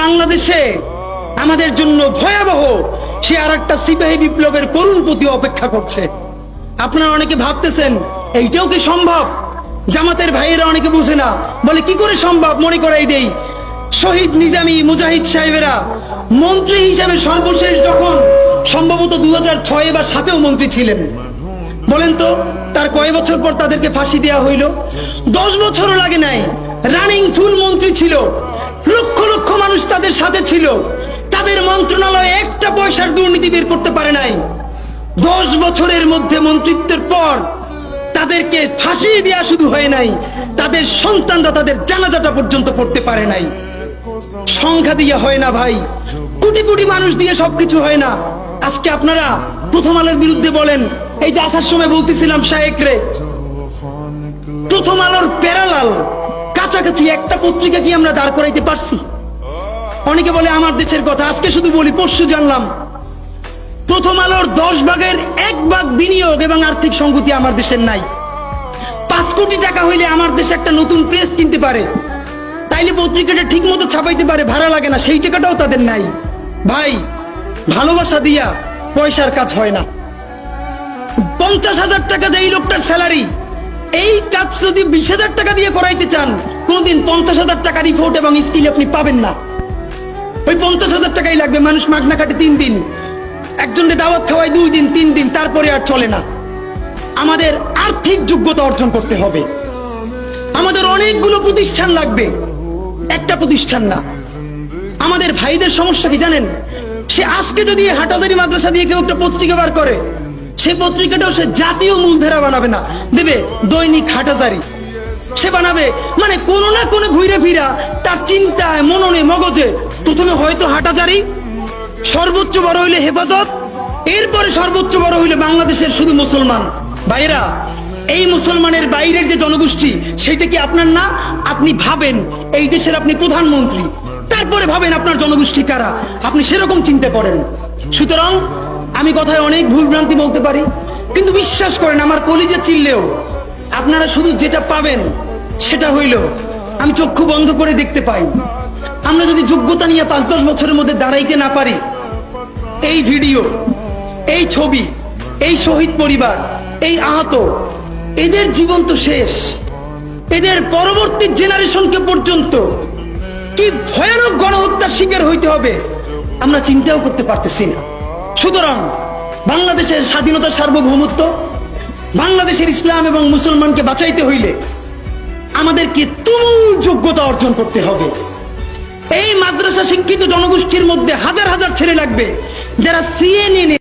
বাংলাদেশে আমাদের জন্য ভয়াবহ, সে আর একটা সিপাহী বিপ্লবের করুণ প্রতি অপেক্ষা করছে। আপনারা অনেকে ভাবতেছেন, এইটাও কি সম্ভব? জামাতের ভাইয়েরা অনেকে বুঝে না। বলে, কি করে সম্ভব? মনে করাই দেই। শহীদ নিজামী মুজাহিদ সাহেবেরা মন্ত্রী হিসাবে সর্বশেষ যখন সম্ভবত দু হাজার ছয় বা সাতেও মন্ত্রী ছিলেন বলেন তো, তার কয় বছর পর তাদেরকে ফাঁসি দেওয়া হইল? দশ বছরও লাগে নাই। রানিং ফুল মন্ত্রী ছিল। লক্ষ লক্ষ মানুষ তাদের সাথে ছিল। তাদের মন্ত্রণালয়ে একটা পয়সার দুর্নীতি বের করতে পারে নাই। দশ বছরের মধ্যে মন্ত্রিত্বের পর তাদেরকে ফাঁসি দেওয়া শুধু হয় নাই। তাদের সন্তানরা তাদের জানাজাটা পর্যন্ত পড়তে পারে নাই। সংখ্যা দিয়ে হয় না ভাই। কোটি কোটি মানুষ দিয়ে সবকিছু হয় না। আজকে আপনারা প্রথম আলোর বিরুদ্ধে বলেন এই যে আসার সময় বলতেছিলাম, শায়েক রে, প্রথম আলোর প্যারালাল কাছাকাছি একটা পত্রিকা কি আমরা দাঁড় করাইতে পারছি? অনেকে বলে, আমার দেশের কথা। আজকে শুধু বলি, পরশু জানলাম, প্রথম আলোর দশ ভাগের এক ভাগ বিনিয়োগ এবং আর্থিক সংগতি আমার দেশের নাই। পাঁচ কোটি টাকা হইলে আমার দেশে একটা নতুন প্রেস কিনতে পারে। তাইলে পত্রিকাটা ঠিক মতো ছাপাইতে পারে, ভাড়া লাগে না, সেই টাকাটাও তাদের নাই। ভাই, ভালোবাসা দিয়া পয়সার কাজ হয় না। পঞ্চাশ হাজার টাকা যে এই লোকটার স্যালারি। এই কাজ যদি বিশ হাজার টাকা দিয়ে করাইতে চান, কোনদিন পঞ্চাশ হাজার টাকা রিপোর্ট এবং স্কিল আপনি পাবেন না। ওই পঞ্চাশ হাজার টাকাই লাগবে, মানুষ মাগনা কাটে তিন দিন। একজনকে দাওয়াত খাওয়ায় দুই দিন, তিন দিন, তারপরে আর চলে না। আমাদের আর্থিক যোগ্যতা অর্জন করতে হবে। আমাদের অনেকগুলো প্রতিষ্ঠান লাগবে। একটা প্রতিষ্ঠান না। আমাদের ভাইদের সমস্যা কি জানেন? সে আজকে যদি হাটাজারি মাদ্রাসা দিয়ে কেউ একটা পত্রিকা বার করে সেই পত্রিকাটাও সে জাতীয় মূলধারা বানাবে না। দেবে দৈনিক হাটাজারি। সে বানাবে মানে কোনো না কোনো ঘুরে ফিরা তার চিন্তায়, মননে, মগজে। প্রথমে হয়তো হাটাজারি, সর্বোচ্চ বড় হইলে হেফাজত, এরপরে সর্বোচ্চ বড় হইলে বাংলাদেশের শুধু মুসলমান। ভাইরা এই মুসলমানের বাইরের যে জনগোষ্ঠী সেটা কি আপনার না? আপনি ভাবেন এই দেশের আপনি প্রধানমন্ত্রী। তারপরে ভাবেন আপনার জনগোষ্ঠী কারা? আপনি সেরকম চিন্তা করেন। সুতরাং আমি কথায় অনেক ভুল ভ্রান্তি বলতে পারি, কিন্তু বিশ্বাস করেন আমার কলিজে চিল্লেও আপনারা শুধু যেটা পাবেন সেটা হইল, আমি চক্ষু বন্ধ করে দেখতে পাই। আমরা যদি যোগ্যতা নিয়ে পাঁচ দশ বছরের মধ্যে দাঁড়াইতে না পারি, এই ভিডিও, এই ছবি, এই শহীদ পরিবার, এই আহত, এদের জীবন তো শেষ। এদের পরবর্তী জেনারেশনকে পর্যন্ত কি ভয়ানক গণহত্যার শিকার হইতে হবে? আমরা চিন্তাও করতে পারতেছি না। সুতরাং বাংলাদেশের স্বাধীনতার সার্বভৌমত্ব, বাংলাদেশের ইসলাম এবং মুসলমানকে বাঁচাইতে হইলে আমাদেরকে তুমুল যোগ্যতা অর্জন করতে হবে। এই মাদ্রাসা শিক্ষিত জনগোষ্ঠীর মধ্যে হাজার হাজার ছেলে লাগবে যারা সিএনএ